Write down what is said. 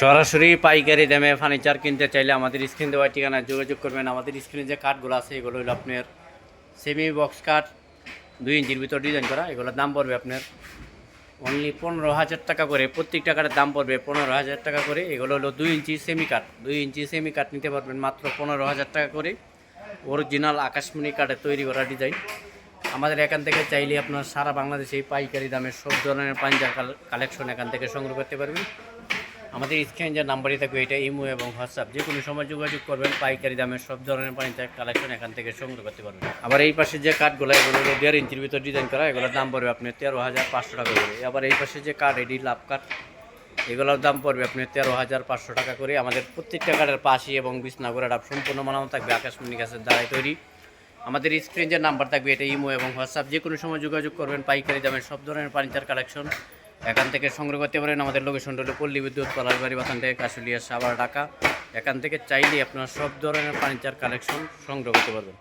সরাসরি পাইকারি দামে ফার্নিচার কিনতে চাইলে আমাদের স্ক্রিন দেওয়া ঠিকানায় যোগাযোগ করবেন। আমাদের স্ক্রিনে যে কাঠগুলো আছে, এগুলো হলো আপনার সেমি বক্স কাঠ দুই ইঞ্চির ভিতর ডিজাইন করা, এগুলোর দাম পড়বে আপনার অনলি পনেরো হাজার টাকা করে। প্রত্যেকটা কাঠের দাম পড়বে পনেরো হাজার টাকা করে। এগুলো হলো দুই ইঞ্চি সেমি কাঠ দুই ইঞ্চি সেমি কাঠ নিতে পারবেন মাত্র পনেরো হাজার টাকা করে। অরিজিনাল আকাশমণি কাঠের তৈরি করা ডিজাইন আমাদের এখান থেকে চাইলে আপনার সারা বাংলাদেশে পাইকারি দামে সব ধরনের পাঞ্জার কালেকশন এখান থেকে সংগ্রহ করতে পারবেন। আমাদের স্ক্রিন যে নাম্বারই থাকবে, এটা ইমো এবং হোয়াটসঅ্যাপ। যে কোনো সময় যোগাযোগ করবেন, পাইকারি দামের সব ধরনের পাঞ্জার কালেকশন এখান থেকে সংগ্রহ করতে পারবেন। আবার এই পাশে যে কাঠগুলো এগুলো দেড় ইঞ্চির ভিতর ডিজাইন করা, এগুলোর দাম পড়বে আপনি তেরো হাজার পাঁচশো টাকা করে। আবার এই পাশে যে কাঠ এডি লাভ কাঠ এগুলোর দাম পড়বে আপনি তেরো হাজার পাঁচশো টাকা করে। আমাদের প্রত্যেকটা কাঠের পাশি এবং বিছনাগড়া ডাব সম্পূর্ণ মানানো থাকবে আকাশমণি গাছের দ্বারাই তৈরি। আমাদের স্ক্রিন যে নাম্বার থাকবে, এটা ইমো এবং হোয়াটসঅ্যাপ। যে কোনো সময় যোগাযোগ করবেন, পাইকারি দামে সব ধরনের ফার্নিচার কালেকশন এখান থেকে সংগ্রহ করতে পারেন। আমাদের লোকেশন হলো পল্লী বিদ্যুৎ পলাশবাড়ি বাথান থেকে কাশুলিয়া, সাভার, ঢাকা। এখান থেকে চাইলে আপনারা সব ধরনের ফার্নিচার কালেকশন সংগ্রহ করতে পারবেন।